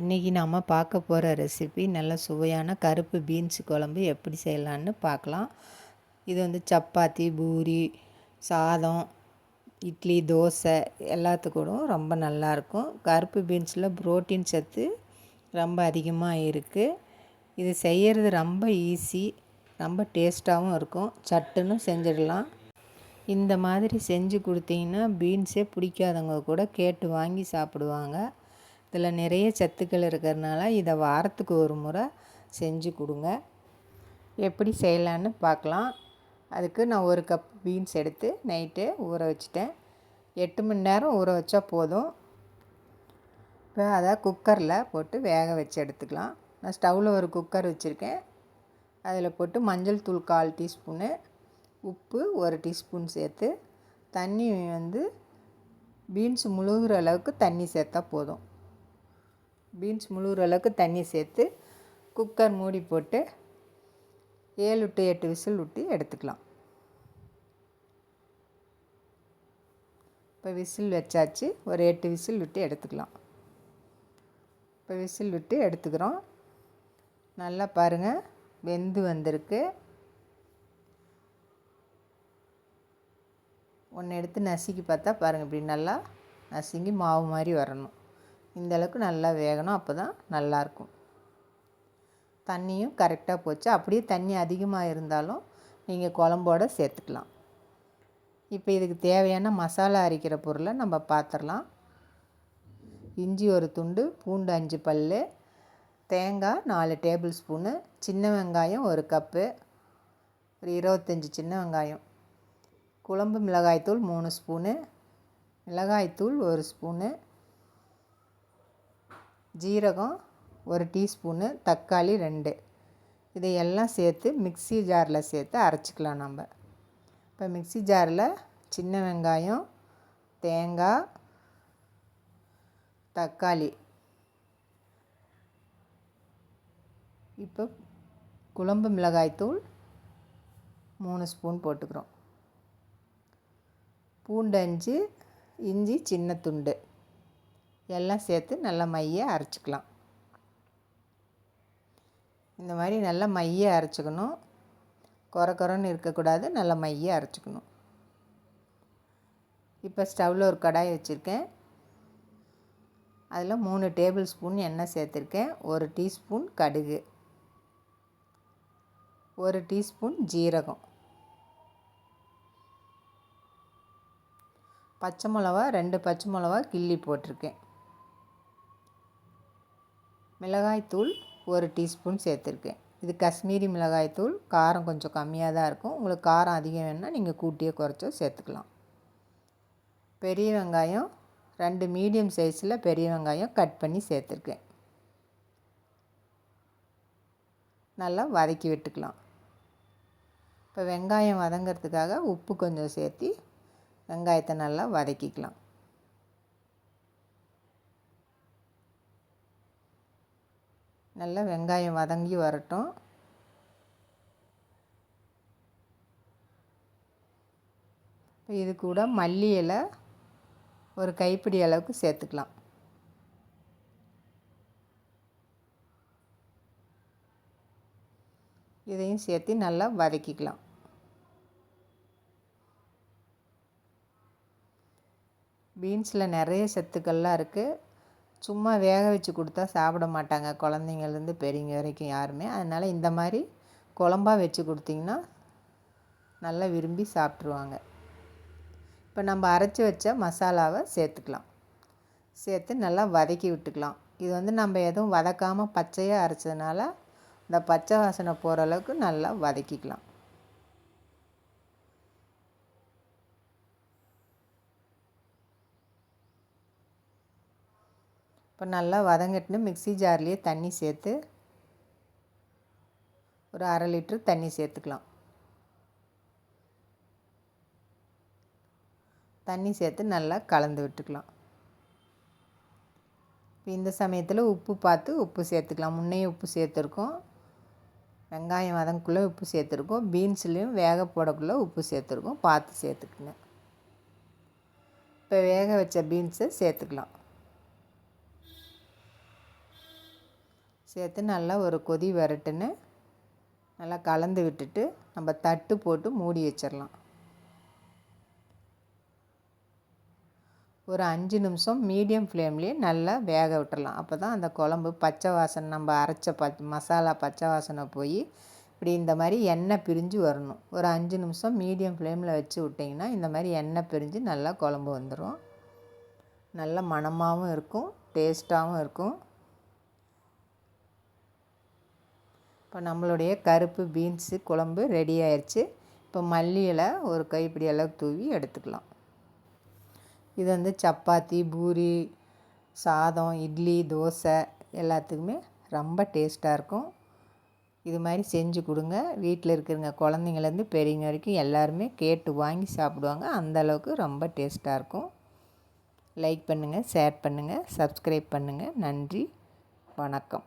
இன்றைக்கி நாம் பார்க்க போகிற ரெசிபி நல்ல சுவையான கருப்பு பீன்ஸ் குழம்பு எப்படி செய்யலான்னு பார்க்கலாம். இது வந்து சப்பாத்தி பூரி சாதம் இட்லி தோசை எல்லாத்துக்கூடும் ரொம்ப நல்லாயிருக்கும் கருப்பு பீன்ஸில் புரோட்டீன் சத்து ரொம்ப அதிகமாக இருக்குது இது செய்கிறது ரொம்ப ஈஸி ரொம்ப டேஸ்ட்டாகவும் இருக்கும். சட்டுன்னு செஞ்சிடலாம். இந்த மாதிரி செஞ்சு கொடுத்தீங்கன்னா பீன்ஸே பிடிக்காதவங்க கூட கேட்டு வாங்கி சாப்பிடுவாங்க. இதில் நிறைய சத்துக்கள் இருக்கிறதுனால இதை வாரத்துக்கு ஒரு முறை செஞ்சு கொடுங்க. எப்படி செய்யலான்னு பார்க்கலாம். அதுக்கு நான் ஒரு கப் பீன்ஸ் எடுத்து நைட்டு ஊற வச்சுட்டேன். எட்டு மணி நேரம் ஊற வச்சா போதும். இப்போ அதை குக்கரில் போட்டு வேக வச்சு எடுத்துக்கலாம். நான் ஸ்டவ்வில் ஒரு குக்கர் வச்சுருக்கேன். அதில் போட்டு மஞ்சள் தூள் கால் டீஸ்பூனு உப்பு ஒரு டீஸ்பூன் சேர்த்து தண்ணி வந்து பீன்ஸ் முழுகிற அளவுக்கு தண்ணி சேர்த்தா போதும். பீன்ஸ் முழுகிற அளவுக்கு தண்ணி சேர்த்து குக்கர் மூடி போட்டு ஏழு டு எட்டு விசில் விட்டு எடுத்துக்கலாம். இப்போ விசில் வச்சாச்சு. ஒரு எட்டு விசில் விட்டு எடுத்துக்கலாம். இப்போ விசில் விட்டு எடுத்துக்கிறோம். நல்லா பாருங்கள் வெந்து வந்திருக்கு. ஒன்று எடுத்து நசுக்கி பார்த்தா பாருங்கள் இப்படி நல்லா நசுங்கி மாவு மாதிரி வரணும். இந்தளவுக்கு நல்லா வேகணும் அப்போ தான் நல்லாயிருக்கும் தண்ணியும் கரெக்டாக போச்சு. அப்படியே தண்ணி அதிகமாக இருந்தாலும் நீங்கள் குழம்போட சேர்த்துக்கலாம். இப்போ இதுக்கு தேவையான மசாலா அரைக்கிற பொருளை நம்ம பார்த்துடலாம் இஞ்சி ஒரு துண்டு பூண்டு அஞ்சு பல் தேங்காய் நாலு டேபிள் ஸ்பூனு சின்ன வெங்காயம் ஒரு கப்பு ஒரு இருபத்தஞ்சி சின்ன வெங்காயம் குழம்பு மிளகாய்த்தூள் மூணு ஸ்பூனு மிளகாய்த்தூள் ஒரு ஸ்பூனு ஜீரகம் ஒரு டீஸ்பூனு தக்காளி ரெண்டு. இதையெல்லாம் சேர்த்து மிக்சி ஜாரில் சேர்த்து அரைச்சிக்கலாம் நம்ம. இப்போ மிக்சி ஜாரில் சின்ன வெங்காயம் தேங்காய் தக்காளி. இப்போ குழம்பு மிளகாய்த்தூள் மூணு ஸ்பூன் போட்டுக்கிறோம். பூண்டு அஞ்சு இஞ்சி சின்ன துண்டு. எல்லாம் சேர்த்து நல்லா மைய அரைச்சிக்கலாம். இந்த மாதிரி நல்லா மைய அரைச்சிக்கணும். குறை குறைன்னு இருக்கக்கூடாது நல்லா மைய அரைச்சிக்கணும். இப்போ ஸ்டவ்வில் ஒரு கடாய் வச்சுருக்கேன். அதில் மூணு டேபிள் ஸ்பூன் எண்ணெய் சேர்த்துருக்கேன். ஒரு டீஸ்பூன் கடுகு. ஒரு டீஸ்பூன் ஜீரகம். பச்சை மிளவா ரெண்டு பச்சை மிளவா கிள்ளி போட்டிருக்கேன். மிளகாய்த்தூள் ஒரு டீஸ்பூன் சேர்த்துருக்கேன். இது காஷ்மீரி மிளகாய்த்தூள். காரம் கொஞ்சம் கம்மியாக தான் இருக்கும். உங்களுக்கு காரம் அதிகம் வேணுன்னா நீங்கள் கூட்டியே குறைச்சோ சேர்த்துக்கலாம். பெரிய வெங்காயம் ரெண்டு மீடியம் சைஸில் பெரிய வெங்காயம் கட் பண்ணி சேர்த்துருக்கேன். நல்லா வதக்கி விட்டுக்கலாம். இப்போ வெங்காயம் வதங்கிறதுக்காக உப்பு கொஞ்சம் சேர்த்து வெங்காயத்தை நல்லா வதக்கிக்கலாம். நல்லா வெங்காயம் வதங்கி வரட்டும். இது கூட மல்லி இலை ஒரு கைப்பிடி அளவுக்கு சேர்த்துக்கலாம். இதையும் சேர்த்து நல்லா வதக்கிக்கலாம். பீன்ஸில் நிறைய சத்துக்கள்லாம் இருக்குது சும்மா வேக வச்சு கொடுத்தா சாப்பிட மாட்டாங்க குழந்தைங்கள்லேருந்து பெரியவங்க வரைக்கும் யாருமே. அதனால் இந்த மாதிரி குழம்பா வச்சு கொடுத்திங்கன்னா நல்லா விரும்பி சாப்பிட்ருவாங்க இப்போ நம்ம அரைச்சி வச்ச மசாலாவை சேர்த்துக்கலாம். சேர்த்து நல்லா வதக்கி விட்டுக்கலாம். இது வந்து நம்ம எதுவும் வதக்காமல் பச்சையாக அரைச்சதுனால இந்த பச்சை வாசனை போகிற அளவுக்கு நல்லா வதக்கிக்கலாம். இப்போ நல்லா வதங்கட்டுன்னு மிக்சி ஜார்லேயே தண்ணி சேர்த்து ஒரு அரை லிட்ரு தண்ணி சேர்த்துக்கலாம். தண்ணி சேர்த்து நல்லா கலந்து விட்டுக்கலாம். இப்போ இந்த சமயத்தில் உப்பு பார்த்து உப்பு சேர்த்துக்கலாம். முன்னையும் உப்பு சேர்த்துருக்கோம். வெங்காயம் வதங்குள்ளே உப்பு சேர்த்துருக்கோம். பீன்ஸ்லேயும் வேக போடக்குள்ளே உப்பு சேர்த்துருக்கோம். பார்த்து சேர்த்துக்குங்க. இப்போ வேக வச்ச பீன்ஸை சேர்த்துக்கலாம். சேர்த்து நல்லா ஒரு கொதி வரட்டுன்னு நல்லா கலந்து விட்டுட்டு நம்ம தட்டு போட்டு மூடி வச்சிடலாம் ஒரு அஞ்சு நிமிஷம் மீடியம் ஃப்ளேம்லேயே நல்லா வேக விட்டுறலாம் அப்போ தான் அந்த குழம்பு பச்சை வாசனை நம்ம அரைச்ச பச் மசாலா பச்சை வாசனை போய் இப்படி இந்த மாதிரி எண்ணெய் பிரிஞ்சு வரணும். ஒரு அஞ்சு நிமிஷம் மீடியம் ஃப்ளேமில் வச்சு விட்டிங்கன்னா இந்த மாதிரி எண்ணெய் பிரிஞ்சு நல்லா குழம்பு வந்துடும் நல்ல மணமாகவும் இருக்கும் டேஸ்ட்டாகவும் இருக்கும். இப்போ நம்மளுடைய கருப்பு பீன்ஸு குழம்பு ரெடி ஆயிடுச்சு இப்போ மல்லியில் ஒரு கைப்பிடி அளவுக்கு தூவி எடுத்துக்கலாம். இது வந்து சப்பாத்தி பூரி சாதம் இட்லி தோசை எல்லாத்துக்குமே ரொம்ப டேஸ்ட்டாக இருக்கும். இது மாதிரி செஞ்சு கொடுங்க. வீட்டில் இருக்கிறவங்க குழந்தைங்கலேருந்து பெரியவங்க வரைக்கும் எல்லாருமே கேட்டு வாங்கி சாப்பிடுவாங்க. அந்த அளவுக்கு ரொம்ப டேஸ்ட்டாக இருக்கும். லைக் பண்ணுங்கள் ஷேர் பண்ணுங்கள் சப்ஸ்கிரைப் பண்ணுங்கள் நன்றி வணக்கம்.